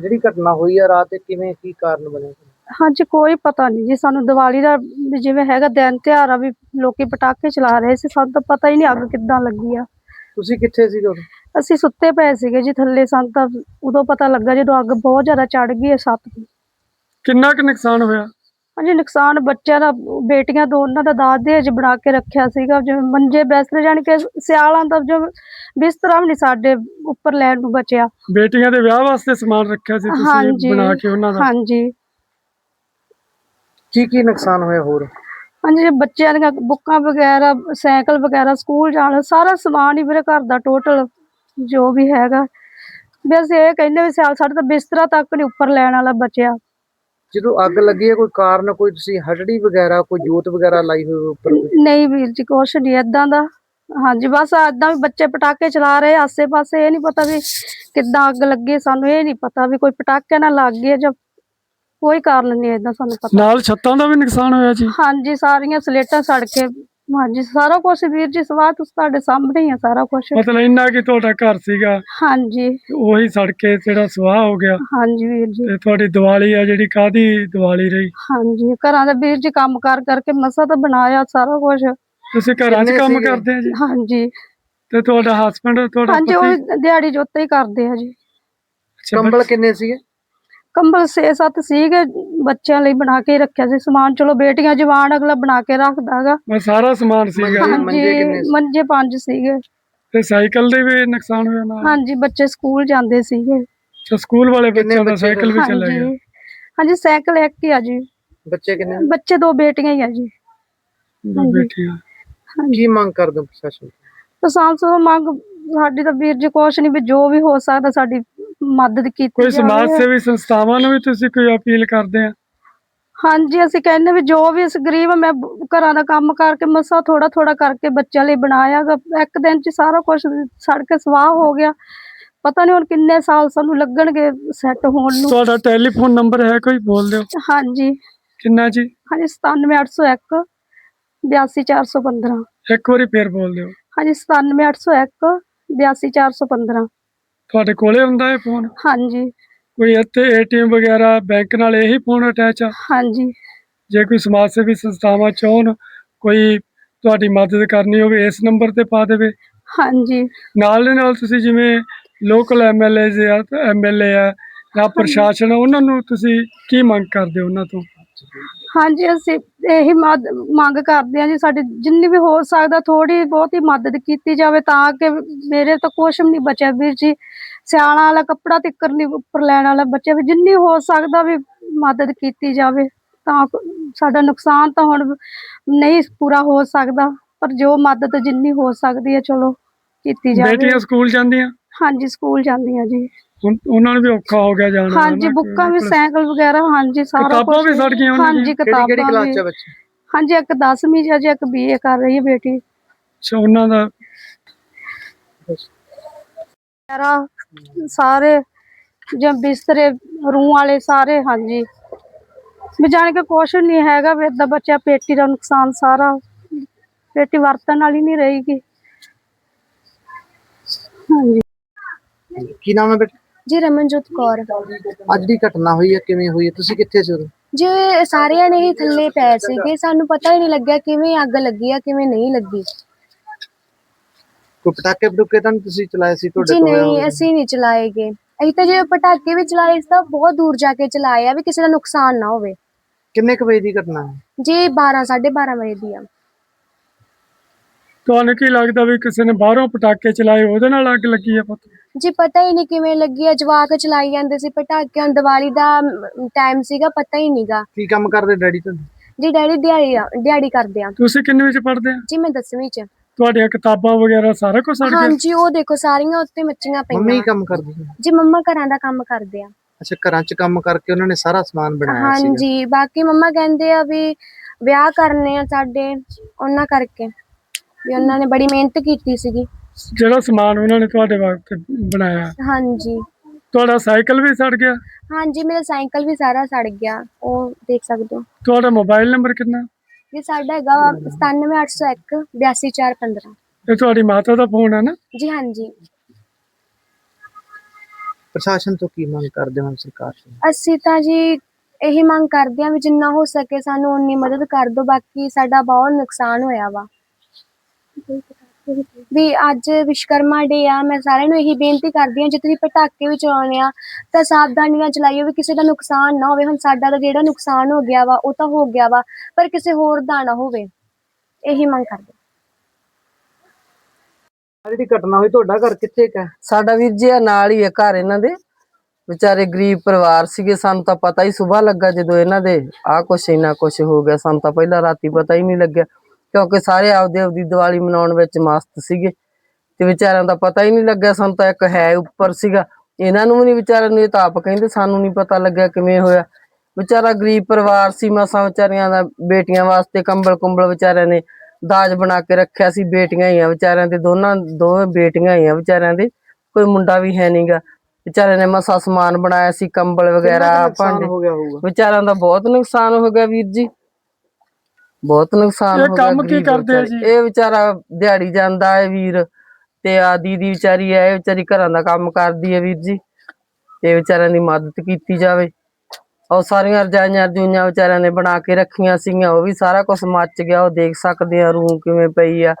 ਜਿਹੜੀ ਘਟਨਾ ਹੋਈ ਆ ਰਾਤ ਤੇ ਕਿਵੇਂ ਕੀ ਕਾਰਨ ਬਣਿਆ? ਹਾਂਜੀ ਕੋਈ ਪਤਾ ਨਹੀਂ ਜੀ। ਸਾਨੂੰ ਦੀਵਾਲੀ ਦਾ ਵੀ ਜਿਵੇਂ ਹੈਗਾ ਦਿਨ ਤਿਉਹਾਰ ਆ ਵੀ ਲੋਕੀ ਪਟਾਕੇ ਚਲਾ ਰਹੇ ਸੀ। ਸਾਨੂੰ ਤਾਂ ਪਤਾ ਹੀ ਨਹੀਂ ਅੱਗ ਕਿੱਦਾਂ ਲੱਗੀ ਆ। ਤੁਸੀਂ ਕਿੱਥੇ ਸੀ ਉਦੋਂ? ਅਸੀਂ ਸੁੱਤੇ ਪਏ ਸੀਗੇ ਜੀ ਥੱਲੇ। ਸਾਨੂੰ ਤਾਂ ਉਦੋਂ ਪਤਾ ਲੱਗਾ ਜਦੋਂ ਅੱਗ ਬਹੁਤ ਜ਼ਿਆਦਾ ਚੜ ਗਈ ਹੈ ਛੱਤ ਤੇ। ਕਿੰਨਾ ਕੁ ਨੁਕਸਾਨ ਹੋਇਆ? ਹਾਂਜੀ ਨੁਕਸਾਨ ਬੱਚਿਆਂ ਦਾ ਬੇਟੀਆਂ ਦੋਨਾਂ ਦਾ ਦਾਜ ਦਹੇਜ ਬਣਾ ਕੇ ਰੱਖਿਆ ਸੀਗਾ। ਜਿਵੇਂ ਮੰਜੇ ਬਿਸਤਰੇ ਜਾਣੀ ਕਿ ਸਿਆਲਾਂ ਦਾ ਜੋ ਬਿਸਤਰਾ ਵੀ ਨਹੀਂ ਸਾਡੇ ਉੱਪਰ ਲੈਣ ਨੂੰ ਬਚਿਆ। ਬੇਟੀਆਂ ਦੇ ਵਿਆਹ ਵਾਸਤੇ ਸਮਾਨ ਰੱਖਿਆ ਸੀ ਤੁਸੀਂ ਬਣਾ ਕੇ ਉਹਨਾਂ ਦਾ। ਹਾਂਜੀ। ਕੀ ਕੀ ਨੁਕਸਾਨ ਹੋਇਆ ਹੋਰ? ਹਾਂਜੀ ਜੇ ਬੱਚਿਆਂ ਦੀਆਂ ਬੁੱਕਾਂ ਵਗੈਰਾ ਸਾਈਕਲ ਵਗੈਰਾ ਸਕੂਲ ਜਾਣ ਸਾਰਾ ਸਮਾਨ ਹੀ ਮੇਰੇ ਘਰ ਦਾ ਟੋਟਲ ਜੋ ਵੀ ਹੈਗਾ। ਅਸੀਂ ਇਹ ਕਹਿੰਦੇ ਵੀ ਸਿਆਲ ਸਾਡੇ ਤਾਂ ਬਿਸਤਰਾ ਤੱਕ ਨਹੀਂ ਉੱਪਰ ਲੈਣ ਵਾਲਾ ਬਚਿਆ। ਜਦੋਂ ਅੱਗ ਲੱਗੀ ਹੈ ਕੋਈ ਕਾਰਨ ਕੋਈ ਤੁਸੀਂ ਹਟੜੀ ਵਗੈਰਾ ਕੋਈ ਜੋਤ ਵਗੈਰਾ ਲਾਈ ਹੋਈ ਉੱਪਰ? ਨਹੀਂ ਵੀਰ ਜੀ ਕੁਛ ਨਹੀਂ ਏਦਾਂ ਦਾ। ਹਾਂਜੀ ਬਸ ਏਦਾਂ ਵੀ ਬੱਚੇ ਪਟਾਕੇ ਚਲਾ ਰਹੇ ਆਸੇ ਪਾਸੇ ਇਹ ਨਹੀਂ ਪਤਾ ਵੀ ਕਿੱਦਾਂ ਅੱਗ ਲੱਗੀ ਸਾਨੂੰ ਇਹ ਨਹੀਂ ਪਤਾ ਵੀ ਕੋਈ ਪਟਾਕੇ ਨਾਲ ਲੱਗ ਗਈ ਜਾਂ ਕੋਈ ਕਾਰਨ ਨਹੀਂ ਏਦਾਂ ਸਾਨੂੰ ਪਤਾ। ਨਾਲ ਛੱਤਾਂ ਦਾ ਵੀ ਨੁਕਸਾਨ ਹੋਇਆ ਜੀ? ਹਾਂਜੀ ਸਾਰੀਆਂ ਸਲੇਟਾਂ ਸੜ ਕੇ ਹਾਂਜੀ ਸਾਰਾ ਕੁਝ ਵੀਰ ਜੀ ਸਵਾਹ ਤੁਸੀਂ ਤੁਹਾਡੇ ਸਾਹਮਣੇ ਹੀ ਆ ਸਾਰਾ ਕੁਝ ਮਤਲਬ ਇੰਨਾ ਕਿ ਤੁਹਾਡਾ ਘਰ ਸੀਗਾ। ਹਾਂਜੀ ਉਹੀ ਸੜ ਕੇ ਜਿਹੜਾ ਸਵਾਹ ਹੋ ਗਿਆ। ਹਾਂਜੀ ਵੀਰ ਜੀ। ਤੇ ਤੁਹਾਡੀ ਦੀਵਾਲੀ ਆ ਜਿਹੜੀ ਕਾਦੀ ਦੀਵਾਲੀ ਰਹੀ? ਹਾਂਜੀ ਘਰਾਂ ਦਾ ਵੀਰ ਜੀ ਕੰਮ ਕਾਰ ਕਰਕੇ ਮਸਾ ਤਾਂ ਬਣਾਇਆ ਸਾਰਾ ਕੁਝ ਤੁਸੀਂ ਘਰਾਂ 'ਚ ਕੰਮ? ਕਰਦੇ ਆ ਜੀ? ਹਾਂਜੀ ਤੇ ਤੁਹਾਡਾ ਹਸਬੰਡ ਤੁਹਾਡਾ ਹਾਂਜੀ ਉਹ ਦਿਹਾੜੀ ਜੋਤੇ ਹੀ ਕਰਦੇ ਆ ਜੀ। ਅੱਛਾ, ਕੰਬਲ ਕਿੰਨੇ ਸੀਗੇ? ਕੰਬਲ 6-7 ਸੀਗੇ ਬੱਚਿਆਂ ਲਈ ਬਣਾ ਕੇ ਰੱਖਿਆ ਸੀ। ਸਮਾਨ ਚਲੋ ਬੇਟੀਆਂ ਜਵਾਨ ਅਗਲਾ ਬਣਾ ਕੇ ਰੱਖਦਾਗਾ ਬਸ ਸਾਰਾ ਸਮਾਨ ਸੀਗਾ ਮੰਜੇ- ਮੰਜੇ ਹਾਂਜੀ ਕਿੰਨੇ ਸੀ? ਮੰਜੇ ਪੰਜ ਸੀਗੇ। ਤੇ ਸਾਈਕਲ ਦੇ ਵੀ ਨੁਕਸਾਨ ਹੋਇਆ ਨਾਲ? ਹਾਂਜੀ ਬੱਚੇ ਸਕੂਲ ਜਾਂਦੇ ਸੀਗੇ। ਅੱਛਾ, ਸਕੂਲ ਵਾਲੇ ਬੱਚਿਆਂ ਦਾ ਸਾਈਕਲ ਵੀ ਚਲਾ ਹਾਂਜੀ। ਗਿਆ? ਹਾਂਜੀ ਸਾਈਕਲ ਇੱਕ ਹੀ ਆ ਜੀ। ਬੱਚੇ ਕਿੰਨੇ? ਬੱਚੇ ਦੋ ਬੇਟੀਆਂ ਹੀ ਆ ਜੀ। ਦੋ ਹਾਂਜੀ। ਬੇਟੀਆਂ। ਕੀ ਮੰਗ ਕਰਦੇ ਹੋ ਪ੍ਰਸ਼ਾਸਨ ਤੋਂ? ਤਾਂ ਸਾਂਸੋ ਮੰਗ ਸਾਡੀ ਤਾਂ ਵੀਰ ਜੀ ਕੁਛ ਨਹੀਂ ਵੀ ਜੋ ਵੀ ਹੋ ਸਕਦਾ ਸਾਡੀ ਮਦਦ ਕੀਤੀ ਕੋਈ ਸਮਾਜ ਜਾਵੇ। ਸੇਵੀ ਸੰਸਥਾਵਾਂ ਨੂੰ ਵੀ ਤੁਸੀਂ ਕੋਈ ਅਪੀਲ ਕਰਦੇ ਆ? ਹਾਂਜੀ ਅਸੀਂ ਕਹਿੰਦੇ ਵੀ ਜੋ ਵੀ ਇਸ ਗਰੀਬ ਮੈਂ ਬ- ਘਰਾਂ ਦਾ ਕੰਮ ਕਰਕੇ ਮਸਾ ਥੋੜਾ ਥੋੜਾ ਕਰਕੇ ਬੱਚਿਆਂ ਲਈ ਬਣਾਇਆ ਗਾ। ਇੱਕ ਦਿਨ ਚ ਸਾਰਾ ਕੁਝ ਸੜ ਕੇ ਸਵਾਹ ਹੋ ਗਿਆ। ਪਤਾ ਨਹੀਂ ਹੁਣ ਕਿੰਨੇ ਸਾਲ ਸਾਨੂੰ ਲੱਗਣਗੇ ਸੈੱਟ ਹੋਣ ਨੂੰ। ਤੁਹਾਡਾ ਟੈਲੀਫੋਨ ਨੰਬਰ ਹੈ ਕੋਈ? ਬੋਲ ਦਿਓ। ਹਾਂਜੀ। ਕਿੰਨਾ ਜੀ? ਹਾਂਜੀ 97801 82415 ਇੱਕ ਵਾਰੀ ਫੇਰ ਬੋਲ ਦਿਓ। ਹਾਂਜੀ 97801 82415 ਤੁਹਾਡੇ ਕੋਲੇ ਹੁੰਦਾ ਇਹ ਫੋਨ ਹਾਂਜੀ। ਕੋਈ ਇੱਥੇ ਏਟੀਐਮ ਵਗੈਰਾ ਬੈਂਕ ਨਾਲ ਇਹੀ ਫੋਨ ਅਟੈਚ ਆ? ਹਾਂਜੀ। ਜੇ ਕੋਈ ਸਮਾਜ ਸੇਵੀ ਸੰਸਥਾਵਾਂ ਚਾਹਣ ਕੋਈ ਤੁਹਾਡੀ ਮਦਦ ਕਰਨੀ ਹੋਵੇ ਇਸ ਨੰਬਰ ਤੇ ਪਾ ਦੇਵੇ। ਹਾਂਜੀ। ਨਾਲ ਦੇ ਨਾਲ ਤੁਸੀਂ ਜਿਵੇਂ ਲੋਕਲ ਐਮਐਲਏ ਆ ਐਮਐਲਏ ਆ ਜਾਂ ਪ੍ਰਸ਼ਾਸਨ ਆ, ਉਹਨਾਂ ਨੂੰ ਤੁਸੀਂ ਕੀ ਮੰਗ ਕਰਦੇ ਹੋ ਉਹਨਾਂ ਤੋਂ? ਹਾਂਜੀ ਅਸੀਂ ਇਹੀ ਮੰਗ ਕਰਦੇ ਹਾਂ ਜੀ ਸਾਡੀ ਜਿੰਨੀ ਵੀ ਹੋ ਸਕਦਾ ਥੋੜੀ ਬਹੁਤੀ ਮਦਦ ਕੀਤੀ ਜਾਵੇ ਤਾਂ ਕਿ ਮੇਰੇ ਤਾਂ ਕੁਛ ਵੀ ਨਹੀਂ ਬਚਿਆ ਵੀਰ ਜੀ। ਸਿਆਣਾ ਵਾਲਾ ਕੱਪੜਾ ਤਿੱਕਰ ਨਹੀਂ ਉੱਪਰ ਲੈਣ ਵਾਲਾ ਬੱਚਾ ਵੀ ਜਿੰਨੀ ਹੋ ਸਕਦਾ ਵੀ ਮਦਦ ਕੀਤੀ ਜਾਵੇ ਤਾਂ ਸਾਡਾ ਨੁਕਸਾਨ ਤਾਂ ਹੁਣ ਨਹੀਂ ਪੂਰਾ ਹੋ ਸਕਦਾ ਪਰ ਜੋ ਮਦਦ ਜਿੰਨੀ ਹੋ ਸਕਦੀ ਹੈ ਚਲੋ ਕੀਤੀ ਜਾਵੇ। ਬੇਟੀਆਂ ਸਕੂਲ ਜਾਂਦੀਆਂ? ਹਾਂਜੀ ਸਕੂਲ ਜਾਂਦੀਆਂ ਜੀ। ਹੁਣ ਉਹਨਾਂ ਨੂੰ ਵੀ ਔਖਾ ਹੋ ਗਿਆ ਜਾਣਾ ਹਾਂਜੀ ਬੁੱਕਾਂ ਵੀ ਸਾਈਕਲ ਵਗੈਰਾ ਹਾਂਜੀ ਸਾਰਾ ਕਿਤਾਬਾਂ ਵੀ ਸੜ ਗਈਆਂ ਉਹਨਾਂ ਹਾਂਜੀ ਦੀਆਂ? ਕਿਹੜੀ ਕਿਹੜੀ ਕਿਤਾਬਾਂ ਕਲਾਸ ਚ ਬੱਚੇ? ਹਾਂਜੀ ਇੱਕ 10ਵੀਂ ਚ ਇੱਕ ਬੀਏ ਕਰ ਰਹੀ ਹੈ ਬੇਟੀ। ਅੱਛਾ ਉਹਨਾਂ ਦਾ ਸਾਰਾ ਸਾਰੇ ਜਾਂ ਬਿਸਤਰੇ ਰੂੰ ਵਾਲੇ ਸਾਰੇ ਹਾਂਜੀ। ਵੀ ਜਾਣ ਕੇ ਕੁਛ ਨਹੀਂ ਹੈਗਾ ਵੀ ਏਦਾਂ ਬੱਚਾ ਪੇਟੀ ਦਾ ਨੁਕਸਾਨ ਸਾਰਾ। ਪੇਟੀ ਵਰਤਣ ਵਾਲੀ ਨਹੀਂ ਰਹੇਗੀ। ਹਾਂਜੀ। ਕੀ ਨਾਮ ਹੈ ਬੇਟਾ? ਜੀ ਰਮਨਜੋਤ ਕੌਰ। ਅੱਜ ਦੀ ਘਟਨਾ ਹੋਈ ਹੈ ਕਿਵੇਂ ਹੋਈ ਹੈ? ਤੁਸੀਂ ਕਿੱਥੇ ਸੀ ਉਦੋਂ? ਜੇ ਸਾਰਿਆਂ ਨੇ ਹੀ ਥੱਲੇ ਪਏ ਸੀਗੇ। ਸਾਨੂੰ ਪਤਾ ਹੀ ਨਹੀਂ ਲੱਗਿਆ ਕਿਵੇਂ ਅੱਗ ਲੱਗੀ ਆ ਕਿਵੇਂ ਨਹੀਂ ਲੱਗੀ। ਕੋਈ ਪਟਾਕੇ ਪਟੂਕੇ ਤਾਂ ਤੁਸੀਂ ਚਲਾਏ ਸੀ ਤੁਹਾਡੇ ਜੀ ਨਹੀਂ? ਅਸੀਂ ਨਹੀਂ ਚਲਾਏਗੇ ਅਸੀਂ ਤਾਂ ਜੇ ਪਟਾਕੇ ਵੀ ਚਲਾਏ ਸੀ ਤਾਂ ਬਹੁਤ ਦੂਰ ਜਾ ਕੇ ਚਲਾਏ ਆ ਵੀ ਕਿਸੇ ਦਾ ਨੁਕਸਾਨ ਨਾ ਹੋਵੇ। ਕਿੰਨੇ ਕੁ ਵਜੇ ਦੀ ਘਟਨਾ ਹੈ? ਜੀ 12 12:30 ਵਜੇ ਦੀ ਆ। ਤੁਹਾਨੂੰ ਕੀ ਲੱਗਦਾ ਵੀ ਕਿਸੇ ਨੇ ਬਾਹਰੋਂ ਪਟਾਕੇ ਚਲਾਏ ਉਹਦੇ ਨਾਲ ਅੱਗ ਲੱਗੀ ਆ ਪਤਾ? ਜੀ ਪਤਾ ਹੀ ਨਹੀਂ ਕਿਵੇਂ ਲੱਗੀ ਆ ਜਵਾਕ ਚਲਾਈ ਜਾਂਦੇ ਸੀ ਪਟਾਕਿਆਂ ਦੀਵਾਲੀ ਦਾ ਟਾਈਮ ਸੀਗਾ ਪਤਾ ਹੀ ਨਹੀਂਗਾ ਕੀ ਕੰਮ ਕਰਦੇ ਡੈਡੀ ਤੁਹਾਡੇ? ਜੀ ਡੈਡੀ ਦਿਹਾੜੀ ਆ- ਦਿਹਾੜੀ ਕਰਦੇ ਆ। ਤੁਸੀਂ ਕਿੰਨੇ ਵਿੱਚ ਪੜ੍ਹਦੇ ਆ? ਜੀ ਮੈਂ 10ਵੀਂ ਚ। ਤੁਹਾਡੀਆਂ ਕਿਤਾਬਾਂ ਵਗੈਰਾ ਸਾਰਾ ਕੁਝ ਸੜ ਗਿਆ? ਹਾਂਜੀ ਉਹ ਦੇਖੋ ਸਾਰੀਆਂ ਉੱਤੇ ਮੱਚੀਆਂ ਮੰਮੀ ਪਈਆਂ ਕੰਮ ਕਰਦੀ ਸੀ? ਜੀ ਮੰਮਾ ਘਰਾਂ ਦਾ ਕੰਮ ਕਰਦੇ ਆ। ਅੱਛਾ ਘਰਾਂ 'ਚ ਕੰਮ ਕਰਕੇ ਉਹਨਾਂ ਨੇ ਸਾਰਾ ਸਮਾਨ ਬਣਾਇਆ ਸੀ ਹਾਂਜੀ ਬਾਕੀ ਮੰਮਾ ਕਹਿੰਦੇ ਆ ਵੀ ਵਿਆਹ ਕਰਨੇ ਆ ਸਾਡੇ ਉਹਨਾਂ ਕਰਕੇ। ਵੀ ਉਹਨਾਂ ਨੇ ਬੜੀ ਮਿਹਨਤ ਕੀਤੀ ਸੀਗੀ। ਜਿਹੜਾ ਸਮਾਨ ਉਹਨਾਂ ਨੇ ਤੁਹਾਡੇ ਵਾਸਤੇ ਬਣਾਇਆ। ਹਾਂਜੀ। ਤੁਹਾਡਾ ਸਾਈਕਲ ਵੀ ਸੜ ਗਿਆ? ਹਾਂਜੀ ਮੇਰਾ ਸਾਈਕਲ ਵੀ ਸਾਰਾ ਸੜ ਗਿਆ। ਉਹ ਦੇਖ ਸਕਦੇ ਹੋ। ਤੁਹਾਡਾ ਮੋਬਾਈਲ ਨੰਬਰ ਕਿੰਨਾ? ਇਹ ਸਾਡਾ ਹੈਗਾ 97801 82415 ਇਹ ਤੁਹਾਡੀ ਮਾਤਾ ਦਾ ਫੋਨ ਹੈ ਨਾ? ਜੀ ਹਾਂਜੀ। ਪ੍ਰਸ਼ਾਸਨ ਤੋਂ ਕੀ ਮੰਗ ਕਰਦੇ ਹੋ ਸਰਕਾਰ ਤੋਂ? ਅਸੀਂ ਤਾਂ ਜੀ ਇਹੀ ਮੰਗ ਕਰਦੇ ਹਾਂ ਵੀ ਜਿੰਨਾ ਹੋ ਸਕੇ ਸਾਨੂੰ ਉਨੀ ਮਦਦ ਕਰ ਦਿਓ ਬਾਕੀ ਸਾਡਾ ਬਹੁਤ ਨੁਕਸਾਨ ਹੋਇਆ ਵਾ। ਵੀ ਅੱਜ ਵਿਸ਼ਕਰਮਾ ਡੇ ਆ ਮੈਂ ਸਾਰਿਆਂ ਨੂੰ ਇਹੀ ਬੇਨਤੀ ਕਰਦੀ ਹਾਂ ਜੇ ਤੁਸੀਂ ਪਟਾਕੇ ਵੀ ਚਲਾਉਣੇ ਆ ਤਾਂ ਸਾਵਧਾਨੀ ਨਾਲ ਚਲਾਈਓ ਵੀ ਕਿਸੇ ਦਾ ਨੁਕਸਾਨ ਨਾ ਹੋਵੇ। ਹੁਣ ਸਾਡਾ ਤਾਂ ਜਿਹੜਾ ਨੁਕਸਾਨ ਹੋ ਗਿਆ ਵਾ ਉਹ ਤਾਂ ਹੋ ਗਿਆ ਵਾ ਪਰ ਕਿਸੇ ਹੋਰ ਦਾ ਨਾ ਹੋਵੇ। ਇਹੀ ਮੰਗ ਕਰਦੇ ਆਹ ਜਿਹੜੀ ਘਟਨਾ ਹੋਈ ਤੁਹਾਡਾ ਘਰ ਕਿੱਥੇ ਕਾ ਸਾਡਾ ਵੀਰ ਜੀ ਇਹ ਨਾਲ ਹੀ ਹੈ ਘਰ ਇਹਨਾਂ ਦੇ। ਵਿਚਾਰੇ ਗਰੀਬ ਪਰਿਵਾਰ ਸੀਗੇ ਸਾਨੂੰ ਤਾਂ ਪਤਾ ਹੀ ਸਵੇਰ ਲੱਗਾ ਜਦੋਂ ਇਹਨਾਂ ਦੇ ਆਹ ਕੁਛ ਇੰਨਾ ਕੁਛ ਹੋ ਗਿਆ। ਸਾਨੂੰ ਤਾਂ ਪਹਿਲਾਂ ਰਾਤੀ ਪਤਾ ਹੀ ਨਹੀਂ ਲੱਗਿਆ। ਕਿਉਂਕਿ ਸਾਰੇ ਆਪਦੇ ਆਪਦੀ ਦੀਵਾਲੀ ਮਨਾਉਣ ਵਿੱਚ ਮਸਤ ਸੀਗੇ ਤੇ ਵਿਚਾਰਿਆਂ ਦਾ ਪਤਾ ਹੀ ਨਹੀਂ ਲੱਗਿਆ ਸਾਨੂੰ ਤਾਂ ਇੱਕ ਹੈ ਉੱਪਰ ਸੀਗਾ। ਇਹਨਾਂ ਨੂੰ ਵੀ ਨਹੀਂ ਵਿਚਾਰਿਆਂ ਨੂੰ ਇਹ ਤਾਂ ਆਪ ਕਹਿੰਦੇ ਸਾਨੂੰ ਨਹੀਂ ਪਤਾ ਲੱਗਿਆ ਕਿਵੇਂ ਹੋਇਆ। ਵਿਚਾਰਾ ਗਰੀਬ ਪਰਿਵਾਰ ਸੀ ਮਸਾਂ ਵਿਚਾਰੀਆਂ ਦਾ ਬੇਟੀਆਂ ਵਾਸਤੇ ਕੰਬਲ ਕੁੰਬਲ ਵਿਚਾਰਿਆਂ ਨੇ ਦਾਜ ਬਣਾ ਕੇ ਰੱਖਿਆ ਸੀ ਬੇਟੀਆਂ ਹੀ ਆ ਵਿਚਾਰਿਆਂ ਦੇ ਦੋਨਾਂ ਦੋਵੇਂ ਬੇਟੀਆਂ ਹੀ ਆ ਵਿਚਾਰਿਆਂ ਦੇ ਕੋਈ ਮੁੰਡਾ ਵੀ ਹੈ ਨਹੀਂਗਾ ਵਿਚਾਰਿਆਂ ਨੇ ਮਸਾ ਸਮਾਨ ਬਣਾਇਆ ਸੀ ਕੰਬਲ ਵਗੈਰਾ ਭਾਂਡੇ। ਵਿਚਾਰਿਆਂ ਦਾ ਬਹੁਤ ਨੁਕਸਾਨ ਹੋ ਗਿਆ ਵੀਰ ਜੀ। ਬਹੁਤ ਨੁਕਸਾਨ ਇਹ ਹੋ ਗਿਆ ਕੰਮ ਕੀ ਗਰੀਬ ਕਰਦੇ ਆ ਵਿਚਾਰੇ। ਜੀ? ਇਹ ਵਿਚਾਰਾ ਦਿਹਾੜੀ ਜਾਂਦਾ ਹੈ ਵੀਰ ਤੇ ਆ ਦੀਦੀ ਵਿਚਾਰੀ ਹੈ ਇਹ ਵਿਚਾਰੀ ਘਰਾਂ ਦਾ ਕੰਮ ਕਰਦੀ ਹੈ ਵੀਰ ਜੀ। ਤੇ ਵਿਚਾਰਿਆਂ ਦੀ ਮਦਦ ਕੀਤੀ ਜਾਵੇ। ਉਹ ਸਾਰੀਆਂ ਰਜਾਈਆਂ ਰਜੂਈਆਂ ਵਿਚਾਰਿਆਂ ਨੇ ਬਣਾ ਕੇ ਰੱਖੀਆਂ ਸੀਗੀਆਂ ਉਹ ਵੀ ਸਾਰਾ ਕੁਝ ਮੱਚ ਗਿਆ ਉਹ ਦੇਖ ਸਕਦੇ ਆ ਰੂਹ ਕਿਵੇਂ ਪਈ ਆ।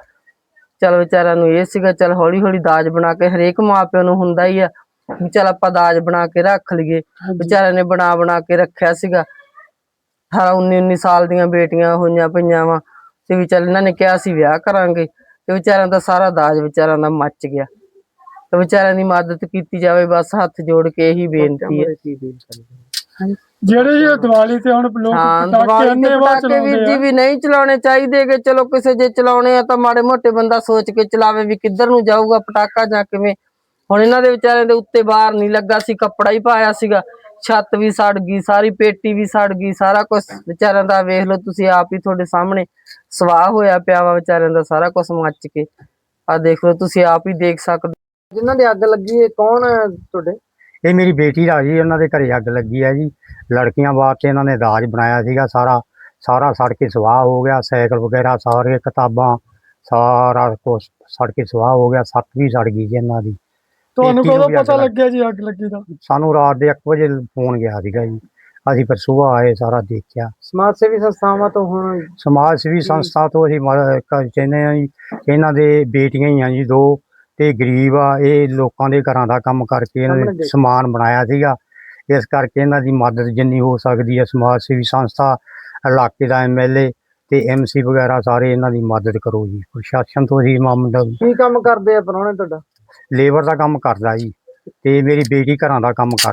ਚਲ ਵਿਚਾਰਿਆਂ ਨੂੰ ਇਹ ਸੀਗਾ ਚਲ ਹੌਲੀ ਹੌਲੀ ਦਾਜ ਬਣਾ ਕੇ ਹਰੇਕ ਮਾਪਿਆਂ ਨੂੰ ਹੁੰਦਾ ਹੀ ਆ ਵੀ ਚਲ ਆਪਾਂ ਦਾਜ ਬਣਾ ਕੇ ਰੱਖ ਲਈਏ। ਵਿਚਾਰਿਆਂ ਨੇ ਬਣਾ ਬਣਾ ਕੇ ਰੱਖਿਆ ਸੀਗਾ। 18 19 19 ਸਾਲ ਦੀਆਂ ਬੇਟੀਆਂ ਹੋਈਆਂ ਪਈਆਂ ਵਾ। ਤੇ ਵੀ ਚੱਲ ਇਹਨਾਂ ਨੇ ਕਿਹਾ ਸੀ ਵਿਆਹ ਕਰਾਂਗੇ। ਤੇ ਵਿਚਾਰਿਆਂ ਦਾ ਸਾਰਾ ਦਾਜ ਵਿਚਾਰਿਆਂ ਦਾ ਮੱਚ ਗਿਆ। ਤੇ ਵਿਚਾਰਿਆਂ ਦੀ ਮਦਦ ਕੀਤੀ ਜਾਵੇ ਬਸ ਹੱਥ ਜੋੜ ਕੇ ਇਹੀ ਬੇਨਤੀ ਹੈ। ਜਿਹੜੇ ਇਹ ਦੀਵਾਲੀ ਤੇ ਹੁਣ ਲੋਕ ਪਟਾਕੇ ਅੰਨੇ ਪਟਾਕੇ ਵੀਰ ਜੀ ਵੀ ਨਹੀਂ ਚਲਾਉਣੇ ਚਾਹੀਦੇ ਕਿ ਚਲੋ ਕਿਸੇ ਜੇ ਚਲਾਉਣੇ ਆ ਤਾਂ ਮਾੜੇ ਮੋਟੇ ਬੰਦਾ ਸੋਚ ਕੇ ਚਲਾਵੇ ਵੀ ਕਿੱਧਰ ਨੂੰ ਜਾਊਗਾ ਪਟਾਕਾ ਜਾਂ ਕਿਵੇਂ। ਹੁਣ ਇਹਨਾਂ ਦੇ ਵਿਚਾਰਿਆਂ ਦੇ ਉੱਤੇ ਬਾਹਰ ਨਹੀਂ ਲੱਗਾ ਸੀ ਕੱਪੜਾ ਹੀ ਪਾਇਆ ਸੀਗਾ। ਛੱਤ ਵੀ ਸੜ ਗਈ, ਸਾਰੀ ਪੇਟੀ ਵੀ ਸੜ ਗਈ, ਸਾਰਾ ਕੁਝ ਵਿਚਾਰਿਆਂ ਦਾ ਵੇਖ ਲਓ ਤੁਸੀਂ ਆਪ ਹੀ ਤੁਹਾਡੇ ਸਾਹਮਣੇ ਸਵਾਹ ਹੋਇਆ ਪਿਆ ਵਾ ਵਿਚਾਰਿਆਂ ਦਾ ਸਾਰਾ ਕੁਝ ਮੱਚ ਕੇ। ਆ ਦੇਖ ਲਓ ਤੁਸੀਂ ਆਪ ਹੀ ਦੇਖ ਸਕਦੇ ਜਿਨ੍ਹਾਂ ਦੇ ਅੱਗ ਲੱਗੀ ਹੈ ਕੌਣ ਹੈ ਤੁਹਾਡੇ? ਇਹ ਮੇਰੀ ਬੇਟੀ ਦਾ ਜੀ, ਉਹਨਾਂ ਦੇ ਘਰੇ ਅੱਗ ਲੱਗੀ ਹੈ ਜੀ। ਲੜਕੀਆਂ ਵਾਸਤੇ ਇਹਨਾਂ ਨੇ ਦਾਜ ਬਣਾਇਆ ਸੀਗਾ ਸਾਰਾ। ਸਾਰਾ ਸੜ ਕੇ ਸਵਾਹ ਹੋ ਗਿਆ, ਸਾਈਕਲ ਵਗੈਰਾ, ਸਾਰੇ ਕਿਤਾਬਾਂ, ਸਾਰਾ ਕੁਛ ਸੜ ਕੇ ਸਵਾਹ ਹੋ ਗਿਆ, ਸੱਤ ਵੀ ਸੜ ਗਈ ਜੀ ਇਹਨਾਂ ਦੀ। ਤੁਹਾਨੂੰ ਨੂੰ ਕਦੋਂ ਵੀ ਅੱਗ ਪਤਾ ਲੱਗ- ਲੱਗਿਆ ਜੀ ਅੱਗ ਲੱਗੀ ਦਾ? ਸਾਨੂੰ ਰਾਤ ਦੇ 1 ਵਜੇ ਫੋਨ ਗਿਆ ਸੀਗਾ ਜੀ। ਅਸੀਂ ਫਿਰ ਸਵੇਰ ਆਏ ਸਾਰਾ ਦੇਖਿਆ। ਸਮਾਜ ਸੇਵੀ ਸੰਸਥਾਵਾਂ ਤੋਂ ਹੁਣ ਸਮਾਜ ਸੇਵੀ ਸੰਸਥਾ ਤੋਂ ਅਸੀਂ ਮਦਦ ਕਰ- ਚਾਹੁੰਦੇ ਹਾਂ ਜੀ ਕਿ ਇਹਨਾਂ ਦੇ ਬੇਟੀਆਂ ਹੀ ਆ ਜੀ ਦੋ ਤੇ ਗਰੀਬ ਆ ਇਹ ਲੋਕਾਂ ਦੇ ਘਰਾਂ ਦਾ ਕੰਮ ਕਰਕੇ ਇਹਨਾਂ ਨੇ। ਸਮਾਨ ਬਣਾਇਆ ਸੀਗਾ। ਇਸ ਕਰਕੇ ਇਹਨਾਂ ਦੀ ਮਦਦ ਜਿੰਨੀ ਹੋ ਸਕਦੀ ਹੈ ਸਮਾਜ ਸੇਵੀ ਸੰਸਥਾ ਇਲਾਕੇ ਦਾ ਐਮਐਲਏ ਤੇ ਐਮਸੀ ਵਗੈਰਾ ਸਾਰੇ ਇਹਨਾਂ ਦੀ ਮਦਦ ਕਰੋ ਜੀ। ਪ੍ਰਸ਼ਾਸਨ ਤੋਂ ਅਸੀਂ ਮਾਮਲਾ ਕੀ ਕੰਮ ਕਰਦੇ ਆ ਪਰੋਣੇ ਤੁਹਾਡਾ? ਲੇਬਰ ਦਾ ਕੰਮ ਕਰਦਾ ਜੀ ਤੇ ਮੇਰੀ ਬੇਟੀ ਘਰਾਂ ਦਾ ਕੰਮ ਕਰ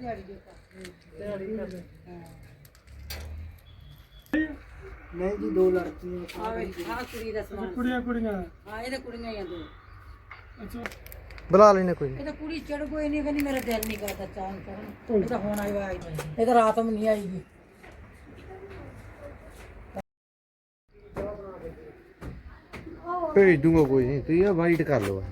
ਇੱਧਰ ਜੀ ਨਹੀਂ ਜੀ ਦੋ ਲੜਕੀਆਂ ਕੁੜੀਆਂ ਕੁੜੀਆਂ। ਹਾਂ ਇਹਦੇ ਕੁੜੀਆਂ ਹੀ ਆ ਦੋ। ਅੱਛਾ। ਬੁਲਾ ਲੈਣੇ ਕੋਈ ਇਹ ਤਾਂ ਕੁੜੀ ਚੜ ਕੋਈ ਨਹੀਂ ਕਹਿੰਦੀ ਮੇਰਾ ਦਿਲ ਨਹੀਂ ਕਰਦਾ ਚਾਹ ਕਰਨ। ਇਹ ਤਾਂ ਹੁਣ ਆਈ ਆਈ ਨਹੀਂ। ਇਹ ਤਾਂ ਰਾਤ ਨੂੰ ਨਹੀਂ ਆਈਗੀ। ਭੇਜ ਦੂੰਗਾ ਕੋਈ ਨਹੀਂ ਤੁਸੀਂ ਆ ਵਾਈਟ ਕਰ ਲਓ।